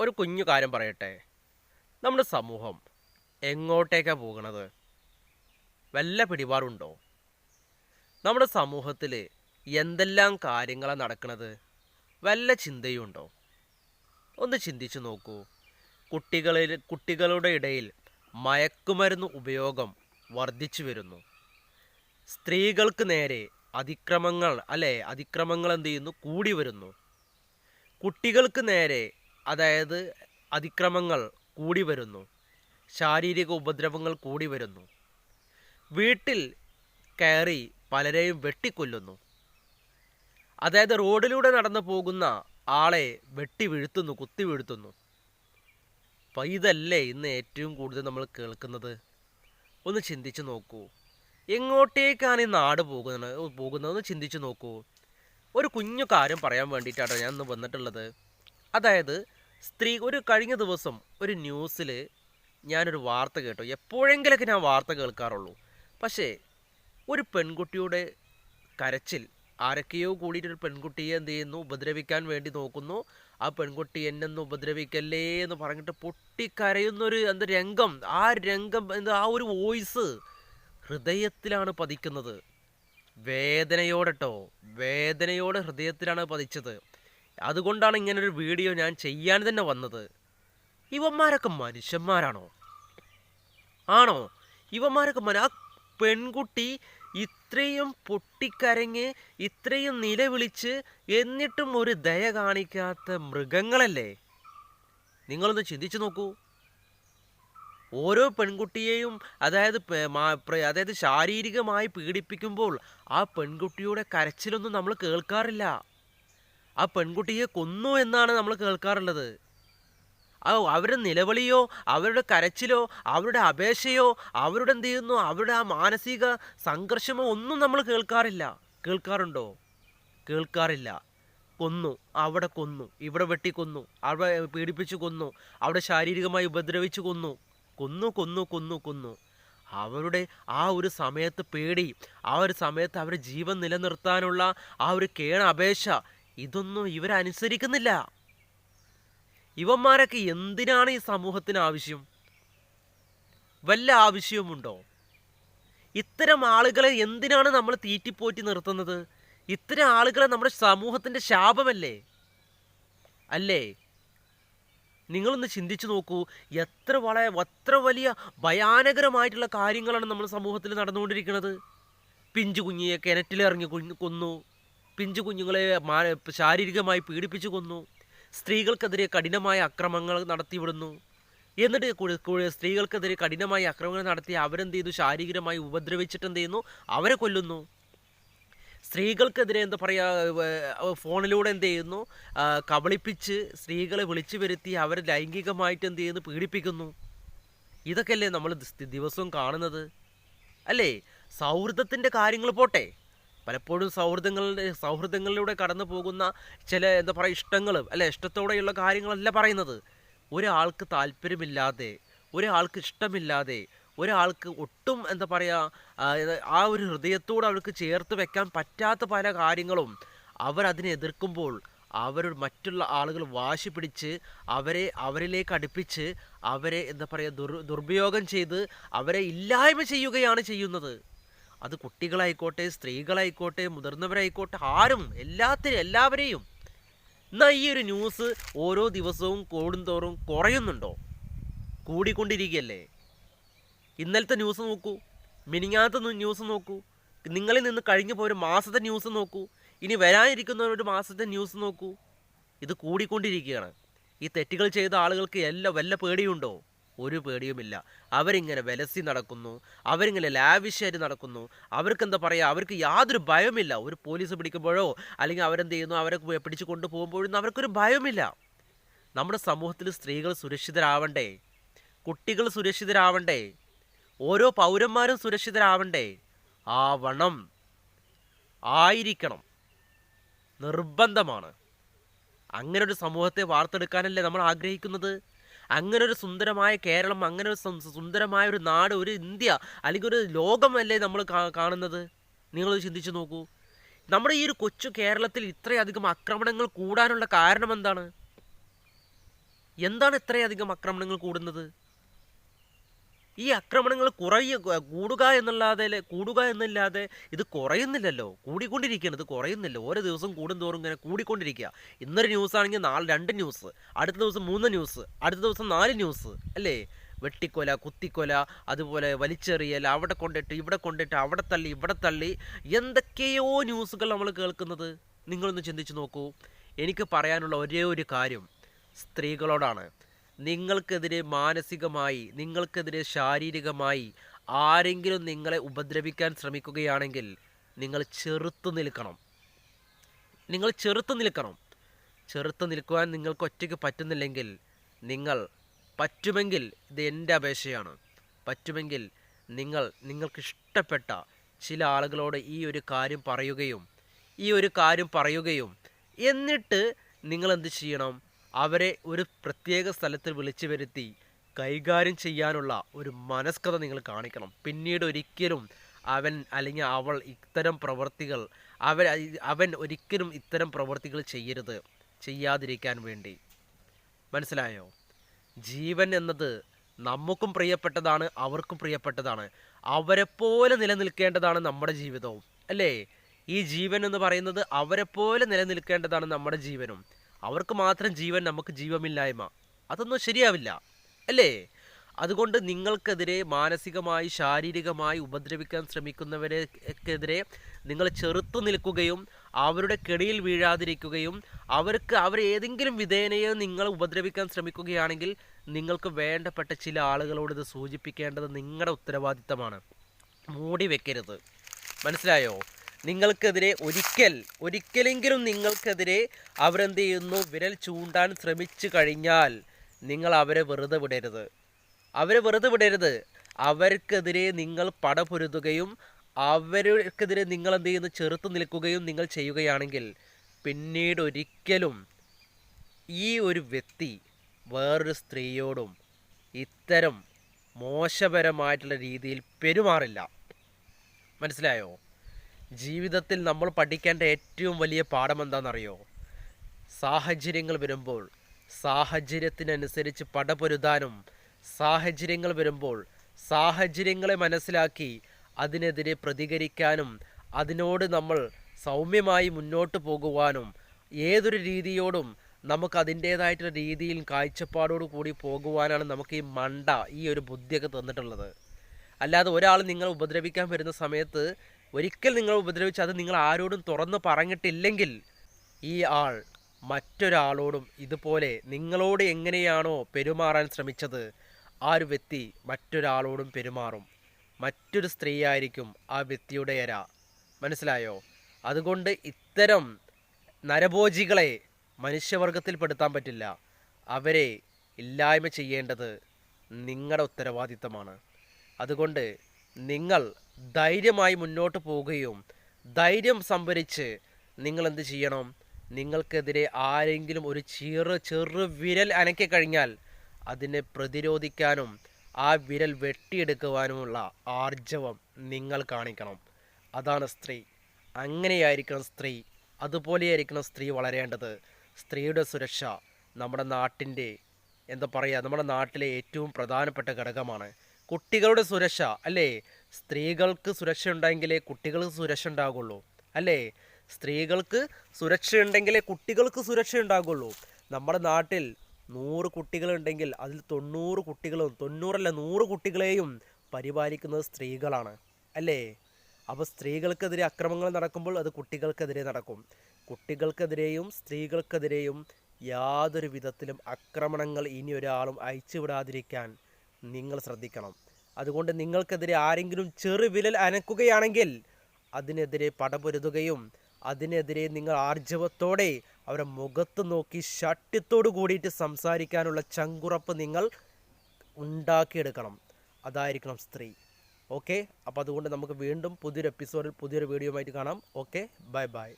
ഒരു കുഞ്ഞു കാര്യം പറയട്ടെ. നമ്മുടെ സമൂഹം എങ്ങോട്ടേക്കാണ് പോകുന്നത്? വല്ല പിടിപാടുണ്ടോ? നമ്മുടെ സമൂഹത്തിൽ എന്തെല്ലാം കാര്യങ്ങളാണ് നടക്കുന്നത് വല്ല ചിന്തയുണ്ടോ? ഒന്ന് ചിന്തിച്ചു നോക്കൂ. കുട്ടികളിൽ കുട്ടികളുടെ ഇടയിൽ മയക്കുമരുന്ന് ഉപയോഗം വർദ്ധിച്ചു വരുന്നു. സ്ത്രീകൾക്ക് നേരെ അതിക്രമങ്ങൾ അല്ലെ? അതിക്രമങ്ങൾ എന്ത് ചെയ്യുന്നു? കൂടി വരുന്നു. കുട്ടികൾക്ക് നേരെ അതായത് അതിക്രമങ്ങൾ കൂടി വരുന്നു. ശാരീരിക ഉപദ്രവങ്ങൾ കൂടി വരുന്നു. വീട്ടിൽ കയറി പലരെയും വെട്ടിക്കൊല്ലുന്നു. അതായത് റോഡിലൂടെ നടന്നു പോകുന്ന ആളെ വെട്ടി വീഴ്ത്തുന്നു കുത്തി വീഴ്ത്തുന്നു. അപ്പം ഇതല്ലേ ഇന്ന് ഏറ്റവും കൂടുതൽ നമ്മൾ കേൾക്കുന്നത്? ഒന്ന് ചിന്തിച്ച് നോക്കൂ. എങ്ങോട്ടേക്കാണ് ഈ നാട് പോകുന്നത് പോകുന്നതെന്ന് ചിന്തിച്ച് നോക്കൂ. ഒരു കുഞ്ഞു കാര്യം പറയാൻ വേണ്ടിയിട്ടാണ് ഞാൻ ഇന്ന് വന്നിട്ടുള്ളത്. അതായത് സ്ത്രീ ഒരു കഴിഞ്ഞ ദിവസം ഒരു ന്യൂസിൽ ഞാനൊരു വാർത്ത കേട്ടു. എപ്പോഴെങ്കിലൊക്കെ ഞാൻ വാർത്ത കേൾക്കാറുള്ളൂ. പക്ഷേ ഒരു പെൺകുട്ടിയുടെ കരച്ചിൽ ആരൊക്കെയോ കൂടിയിട്ടൊരു പെൺകുട്ടിയെ എന്ത് ചെയ്യുന്നു? ഉപദ്രവിക്കാൻ വേണ്ടി നോക്കുന്നു. ആ പെൺകുട്ടി എന്നൊന്ന് ഉപദ്രവിക്കല്ലേ എന്ന് പറഞ്ഞിട്ട് പൊട്ടിക്കരയുന്നൊരു എന്ത് രംഗം ആ രംഗം എന്താ ആ ഒരു വോയിസ് ഹൃദയത്തിലാണ് പതിക്കുന്നത്. വേദനയോടെട്ടോ വേദനയോടെ ഹൃദയത്തിലാണ് പതിച്ചത്. അതുകൊണ്ടാണ് ഇങ്ങനൊരു വീഡിയോ ഞാൻ ചെയ്യാൻ തന്നെ വന്നത്. ഇവന്മാരൊക്കെ മനുഷ്യന്മാരാണോ? ആണോ? ഇവന്മാരൊക്കെ മന ആ പെൺകുട്ടി ഇത്രയും പൊട്ടിക്കരങ്ങി ഇത്രയും നിലവിളിച്ച് എന്നിട്ടും ഒരു ദയ കാണിക്കാത്ത മൃഗങ്ങളല്ലേ? നിങ്ങളൊന്ന് ചിന്തിച്ചു നോക്കൂ. ഓരോ പെൺകുട്ടിയെയും അതായത് അതായത് ശാരീരികമായി പീഡിപ്പിക്കുമ്പോൾ ആ പെൺകുട്ടിയുടെ കരച്ചിലൊന്നും നമ്മൾ കേൾക്കാറില്ല. ആ പെൺകുട്ടിയെ കൊന്നു എന്നാണ് നമ്മൾ കേൾക്കാറുള്ളത്. അവരുടെ നിലവിളിയോ അവരുടെ കരച്ചിലോ അവരുടെ അപേക്ഷയോ അവരുടെ എന്ത് ചെയ്യുന്നു അവരുടെ ആ മാനസിക സംഘർഷമോ ഒന്നും നമ്മൾ കേൾക്കാറില്ല. കേൾക്കാറുണ്ടോ? കേൾക്കാറില്ല. കൊന്നു അവിടെ കൊന്നു ഇവിടെ വെട്ടിക്കൊന്നു അവിടെ പീഡിപ്പിച്ചു കൊന്നു അവിടെ ശാരീരികമായി ഉപദ്രവിച്ചു കൊന്നു. കൊന്നു കൊന്നു കൊന്നു കൊന്നു. അവരുടെ ആ ഒരു സമയത്ത് പേടി ആ ഒരു സമയത്ത് അവരുടെ ജീവൻ നിലനിർത്താനുള്ള ആ ഒരു കേണ അപേക്ഷ ഇതൊന്നും ഇവരനുസരിക്കുന്നില്ല. ഇവന്മാരൊക്കെ എന്തിനാണ് ഈ സമൂഹത്തിന് ആവശ്യം? വല്ല ആവശ്യവുമുണ്ടോ? ഇത്തരം ആളുകളെ എന്തിനാണ് നമ്മൾ തീറ്റിപ്പോറ്റി നിർത്തുന്നത്? ഇത്തരം ആളുകളെ നമ്മുടെ സമൂഹത്തിന്റെ ശാപമല്ലേ? അല്ലേ? നിങ്ങളൊന്ന് ചിന്തിച്ചു നോക്കൂ എത്ര വളരെ എത്ര വലിയ ഭയാനകരമായിട്ടുള്ള കാര്യങ്ങളാണ് നമ്മുടെ സമൂഹത്തിൽ നടന്നുകൊണ്ടിരിക്കുന്നത്. പിഞ്ചു കുഞ്ഞിയെ കിണറ്റിലിറങ്ങി കൊന്നു. പിഞ്ചു കുഞ്ഞുങ്ങളെ ശാരീരികമായി പീഡിപ്പിച്ചു കൊന്നു. സ്ത്രീകൾക്കെതിരെ കഠിനമായ അക്രമങ്ങൾ നടത്തിവിടുന്നു എന്നിട്ട് സ്ത്രീകൾക്കെതിരെ കഠിനമായ അക്രമങ്ങൾ നടത്തി അവരെന്ത് ചെയ്തു? ശാരീരികമായി ഉപദ്രവിച്ചിട്ട് എന്ത് ചെയ്യുന്നു? അവരെ കൊല്ലുന്നു. സ്ത്രീകൾക്കെതിരെ എന്താ പറയുക ഫോണിലൂടെ എന്ത് ചെയ്യുന്നു? കബളിപ്പിച്ച് സ്ത്രീകളെ വിളിച്ചു വരുത്തി അവരെ ലൈംഗികമായിട്ട് എന്ത് ചെയ്യുന്നു? പീഡിപ്പിക്കുന്നു. ഇതൊക്കെയല്ലേ നമ്മൾ ദിവസവും കാണുന്നത്? അല്ലേ? സൗഹൃദത്തിന്റെ കാര്യങ്ങൾ പോട്ടെ. പലപ്പോഴും സൗഹൃദങ്ങളുടെ സൗഹൃദങ്ങളിലൂടെ കടന്നു പോകുന്ന ചില എന്താ പറയുക ഇഷ്ടങ്ങൾ അല്ലെ? ഇഷ്ടത്തോടെയുള്ള കാര്യങ്ങളല്ല പറയുന്നത്. ഒരാൾക്ക് താല്പര്യമില്ലാതെ ഒരാൾക്ക് ഇഷ്ടമില്ലാതെ ഒരാൾക്ക് ഒട്ടും എന്താ പറയുക ആ ഒരു ഹൃദയത്തോട് അവർക്ക് ചേർത്ത് വെക്കാൻ പറ്റാത്ത പല കാര്യങ്ങളും അവരതിനെ എതിർക്കുമ്പോൾ അവർ മറ്റുള്ള ആളുകൾ വാശി പിടിച്ച് അവരെ അവരിലേക്ക് അടുപ്പിച്ച് അവരെ എന്താ പറയുക ദുർ ദുർപയോഗം ചെയ്ത് അവരെ ഇല്ലായ്മ ചെയ്യുകയാണ് ചെയ്യുന്നത്. അത് കുട്ടികളായിക്കോട്ടെ സ്ത്രീകളായിക്കോട്ടെ മുതിർന്നവരായിക്കോട്ടെ ആരും എല്ലാത്തിനും എല്ലാവരെയും. എന്നാൽ ഈ ഒരു ന്യൂസ് ഓരോ ദിവസവും കൂടുന്തോറും കുറയുന്നുണ്ടോ? കൂടിക്കൊണ്ടിരിക്കുകയല്ലേ? ഇന്നലത്തെ ന്യൂസ് നോക്കൂ. മിനിങ്ങാത്ത ന്യൂസ് നോക്കൂ. നിങ്ങളിൽ നിന്ന് കഴിഞ്ഞു പോയ ഒരു മാസത്തെ ന്യൂസ് നോക്കൂ. ഇനി വരാനിരിക്കുന്ന ഒരു മാസത്തെ ന്യൂസ് നോക്കൂ. ഇത് കൂടിക്കൊണ്ടിരിക്കുകയാണ്. ഈ തെറ്റുകൾ ചെയ്ത ആളുകൾക്ക് എല്ലാം വല്ല പേടിയുണ്ടോ? ഒരു പേടിയുമില്ല. അവരിങ്ങനെ വിലസി നടക്കുന്നു. അവരിങ്ങനെ ലാവിഷായിട്ട് നടക്കുന്നു. അവർക്ക് എന്താ പറയുക അവർക്ക് യാതൊരു ഭയമില്ല. ഒരു പോലീസ് പിടിക്കുമ്പോഴോ അല്ലെങ്കിൽ അവരെന്ത് ചെയ്യുന്നു? അവരെ പിടിച്ചു കൊണ്ടുപോകുമ്പോഴൊന്നും അവർക്കൊരു ഭയമില്ല. നമ്മുടെ സമൂഹത്തിൽ സ്ത്രീകൾ സുരക്ഷിതരാവണ്ടേ? കുട്ടികൾ സുരക്ഷിതരാവണ്ടേ? ഓരോ പൗരന്മാരും സുരക്ഷിതരാവണ്ടേ? ആവണം. ആയിരിക്കണം. നിർബന്ധമാണ്. അങ്ങനെ ഒരു സമൂഹത്തെ വാർത്തെടുക്കാനല്ലേ നമ്മൾ ആഗ്രഹിക്കുന്നത്? അങ്ങനെ ഒരു സുന്ദരമായ കേരളം അങ്ങനെ ഒരു സുന്ദരമായ ഒരു നാട് ഒരു ഇന്ത്യ അല്ലെങ്കിൽ ഒരു ലോകമല്ലേ നമ്മൾ കാണുന്നത്? നിങ്ങളത് ചിന്തിച്ചു നോക്കൂ. നമ്മുടെ ഈ ഒരു കൊച്ചു കേരളത്തിൽ ഇത്രയധികം ആക്രമണങ്ങൾ കൂടാനുള്ള കാരണം എന്താണ്? എന്താണ് ഇത്രയധികം ആക്രമണങ്ങൾ കൂടുന്നത്? ഈ ആക്രമണങ്ങൾ കുറയ കൂടുക എന്നല്ലാതെ കൂടുക എന്നില്ലാതെ ഇത് കുറയുന്നില്ലല്ലോ. കൂടിക്കൊണ്ടിരിക്കുകയാണ്. ഇത് കുറയുന്നില്ല. ഓരോ ദിവസം കൂടുന്തോറും ഇങ്ങനെ കൂടിക്കൊണ്ടിരിക്കുക. ഇന്നൊരു ന്യൂസ് ആണെങ്കിൽ നാല് രണ്ട് ന്യൂസ്. അടുത്ത ദിവസം മൂന്ന് ന്യൂസ്. അടുത്ത ദിവസം നാല് ന്യൂസ്. അല്ലേ? വെട്ടിക്കൊല കുത്തിക്കൊല അതുപോലെ വലിച്ചെറിയൽ അവിടെ കൊണ്ടിട്ട് ഇവിടെ കൊണ്ടിട്ട് അവിടെ തള്ളി ഇവിടെ തള്ളി. എന്തൊക്കെയോ ന്യൂസുകൾ നമ്മൾ കേൾക്കുന്നത്. നിങ്ങളൊന്ന് ചിന്തിച്ച് നോക്കൂ. എനിക്ക് പറയാനുള്ള ഒരേ ഒരു കാര്യം സ്ത്രീകളോടാണ്. നിങ്ങൾക്കെതിരെ മാനസികമായി നിങ്ങൾക്കെതിരെ ശാരീരികമായി ആരെങ്കിലും നിങ്ങളെ ഉപദ്രവിക്കാൻ ശ്രമിക്കുകയാണെങ്കിൽ നിങ്ങൾ ചെറുത്തു നിൽക്കണം. നിങ്ങൾ ചെറുത്തു നിൽക്കണം. ചെറുത്തു നിൽക്കുവാൻ നിങ്ങൾക്ക് ഒറ്റയ്ക്ക് പറ്റുന്നില്ലെങ്കിൽ നിങ്ങൾ പറ്റുമെങ്കിൽ ഇത് എന്റെ അപേക്ഷയാണ്. പറ്റുമെങ്കിൽ നിങ്ങൾ നിങ്ങൾക്കിഷ്ടപ്പെട്ട ചില ആളുകളോട് ഈ ഒരു കാര്യം പറയുകയും ഈ ഒരു കാര്യം പറയുകയും എന്നിട്ട് നിങ്ങൾ എന്ത് ചെയ്യണം? അവരെ ഒരു പ്രത്യേക സ്ഥലത്ത് വിളിച്ചു വരുത്തി കൈകാര്യം ചെയ്യാനുള്ള ഒരു മനസ്കത നിങ്ങൾ കാണിക്കണം. പിന്നീട് ഒരിക്കലും അവൻ അല്ലെങ്കിൽ അവൾ ഇത്തരം പ്രവർത്തികൾ അവൻ അവൻ ഒരിക്കലും ഇത്തരം പ്രവർത്തികൾ ചെയ്യരുത് ചെയ്യാതിരിക്കാൻ വേണ്ടി. മനസ്സിലായോ? ജീവൻ എന്നത് നമുക്കും പ്രിയപ്പെട്ടതാണ് അവർക്കും പ്രിയപ്പെട്ടതാണ്. അവരെപ്പോലെ നിലനിൽക്കേണ്ടതാണ് നമ്മുടെ ജീവിതവും. അല്ലേ? ഈ ജീവൻ എന്ന് പറയുന്നത് അവരെപ്പോലെ നിലനിൽക്കേണ്ടതാണ് നമ്മുടെ ജീവനും. അവർക്ക് മാത്രം ജീവൻ നമുക്ക് ജീവമില്ലായ്മ. അതൊന്നും ശരിയാവില്ല. അല്ലേ? അതുകൊണ്ട് നിങ്ങൾക്കെതിരെ മാനസികമായി ശാരീരികമായി ഉപദ്രവിക്കാൻ ശ്രമിക്കുന്നവരെക്കെതിരെ നിങ്ങൾ ചെറുത്തു നിൽക്കുകയും അവരുടെ കെണിയിൽ വീഴാതിരിക്കുകയും അവർക്ക് അവർ ഏതെങ്കിലും വിധേനയെ നിങ്ങൾ ഉപദ്രവിക്കാൻ ശ്രമിക്കുകയാണെങ്കിൽ നിങ്ങൾക്ക് വേണ്ടപ്പെട്ട ചില ആളുകളോട് ഇത് സൂചിപ്പിക്കേണ്ടത് നിങ്ങളുടെ ഉത്തരവാദിത്തമാണ്. മൂടി വെക്കരുത്. മനസ്സിലായോ? നിങ്ങൾക്കെതിരെ ഒരിക്കൽ ഒരിക്കലെങ്കിലും നിങ്ങൾക്കെതിരെ അവരെന്ത് ചെയ്യുന്നു വിരൽ ചൂണ്ടാൻ ശ്രമിച്ചു കഴിഞ്ഞാൽ നിങ്ങൾ അവരെ വെറുതെ വിടരുത്. അവരെ വെറുതെ വിടരുത്. അവർക്കെതിരെ നിങ്ങൾ പടപൊരുതുകയും അവർക്കെതിരെ നിങ്ങൾ എന്ത് ചെയ്യുന്നു ചെറുത്ത് നിൽക്കുകയും നിങ്ങൾ ചെയ്യുകയാണെങ്കിൽ പിന്നീട് ഒരിക്കലും ഈ ഒരു വ്യക്തി വേറൊരു സ്ത്രീയോടും ഇത്തരം മോശപരമായിട്ടുള്ള രീതിയിൽ പെരുമാറില്ല. മനസ്സിലായോ? ജീവിതത്തിൽ നമ്മൾ പഠിക്കേണ്ട ഏറ്റവും വലിയ പാഠം എന്താണെന്നറിയോ സാഹചര്യങ്ങൾ വരുമ്പോൾ സാഹചര്യത്തിനനുസരിച്ച് പടപൊരുതാനും സാഹചര്യങ്ങൾ വരുമ്പോൾ സാഹചര്യങ്ങളെ മനസ്സിലാക്കി അതിനെതിരെ പ്രതികരിക്കാനും അതിനോട് നമ്മൾ സൗമ്യമായി മുന്നോട്ട് പോകുവാനും ഏതൊരു രീതിയോടും നമുക്ക് അതിന്റേതായിട്ടുള്ള രീതിയിൽ കാഴ്ചപ്പാടോട് കൂടി പോകുവാനാണ് നമുക്ക് ഈ മണ്ട ഈ ഒരു ബുദ്ധിയൊക്കെ തന്നിട്ടുള്ളത്. അല്ലാതെ ഒരാൾ നിങ്ങൾ ഉപദ്രവിക്കാൻ വരുന്ന സമയത്ത് ഒരിക്കൽ നിങ്ങൾ ഉപദ്രവിച്ച് അത് നിങ്ങൾ ആരോടും തുറന്ന് പറഞ്ഞിട്ടില്ലെങ്കിൽ ഈ ആൾ മറ്റൊരാളോടും ഇതുപോലെ നിങ്ങളോട് എങ്ങനെയാണോ പെരുമാറാൻ ശ്രമിച്ചത് ആ ഒരു വ്യക്തി മറ്റൊരാളോടും പെരുമാറും. മറ്റൊരു സ്ത്രീയായിരിക്കും ആ വ്യക്തിയുടെ ഇര. മനസ്സിലായോ? അതുകൊണ്ട് ഇത്തരം നരഭോജികളെ മനുഷ്യവർഗത്തിൽപ്പെടുത്താൻ പറ്റില്ല. അവരെ ഇല്ലായ്മ ചെയ്യേണ്ടത് നിങ്ങളുടെ ഉത്തരവാദിത്തമാണ്. അതുകൊണ്ട് നിങ്ങൾ ധൈര്യമായി മുന്നോട്ട് പോവുകയും ധൈര്യം സംഭരിച്ച് നിങ്ങൾ എന്ത് ചെയ്യണം? നിങ്ങൾക്കെതിരെ ആരെങ്കിലും ഒരു ചെറു ചെറു വിരൽ അനക്കി കഴിഞ്ഞാൽ അതിനെ പ്രതിരോധിക്കാനും ആ വിരൽ വെട്ടിയെടുക്കുവാനുമുള്ള ആർജവം നിങ്ങൾ കാണിക്കണം. അതാണ് സ്ത്രീ. അങ്ങനെയായിരിക്കണം സ്ത്രീ. അതുപോലെയായിരിക്കണം സ്ത്രീ വളരേണ്ടത്. സ്ത്രീയുടെ സുരക്ഷ നമ്മുടെ നാട്ടിന്റെ എന്താ പറയുക നമ്മുടെ നാട്ടിലെ ഏറ്റവും പ്രധാനപ്പെട്ട ഘടകമാണ്. കുട്ടികളുടെ സുരക്ഷ അല്ലേ? സ്ത്രീകൾക്ക് സുരക്ഷ ഉണ്ടെങ്കിലേ കുട്ടികൾക്ക് സുരക്ഷ ഉണ്ടാകുള്ളൂ അല്ലേ? സ്ത്രീകൾക്ക് സുരക്ഷ ഉണ്ടെങ്കിലേ കുട്ടികൾക്ക് സുരക്ഷ ഉണ്ടാകുള്ളൂ നമ്മുടെ നാട്ടിൽ നൂറ് കുട്ടികളുണ്ടെങ്കിൽ അതിൽ തൊണ്ണൂറ് കുട്ടികളും തൊണ്ണൂറല്ല നൂറ് കുട്ടികളെയും പരിപാലിക്കുന്നത് സ്ത്രീകളാണ്. അല്ലേ? അപ്പോൾ സ്ത്രീകൾക്കെതിരെ അക്രമങ്ങൾ നടക്കുമ്പോൾ അത് കുട്ടികൾക്കെതിരെ നടക്കും. കുട്ടികൾക്കെതിരെയും സ്ത്രീകൾക്കെതിരെയും യാതൊരു വിധത്തിലും ആക്രമണങ്ങൾ ഇനി ഒരാളും അയച്ചുവിടാതിരിക്കാൻ നിങ്ങൾ ശ്രദ്ധിക്കണം. അതുകൊണ്ട് നിങ്ങൾക്കെതിരെ ആരെങ്കിലും ചെറുവിരൽ അനക്കുകയാണെങ്കിൽ അതിനെതിരെ പടപൊരുതുകയും അതിനെതിരെ നിങ്ങൾ ആർജവത്തോടെ അവരെ മുഖത്ത് നോക്കി ശട്യത്തോടു കൂടിയിട്ട് സംസാരിക്കാനുള്ള ചങ്കുറപ്പ് നിങ്ങൾ ഉണ്ടാക്കിയെടുക്കണം. അതായിരിക്കണം സ്ത്രീ. ഓക്കെ? അപ്പോൾ അതുകൊണ്ട് നമുക്ക് വീണ്ടും പുതിയൊരു എപ്പിസോഡിൽ പുതിയൊരു വീഡിയോ ആയിട്ട് കാണാം. ഓക്കെ? Bye bye.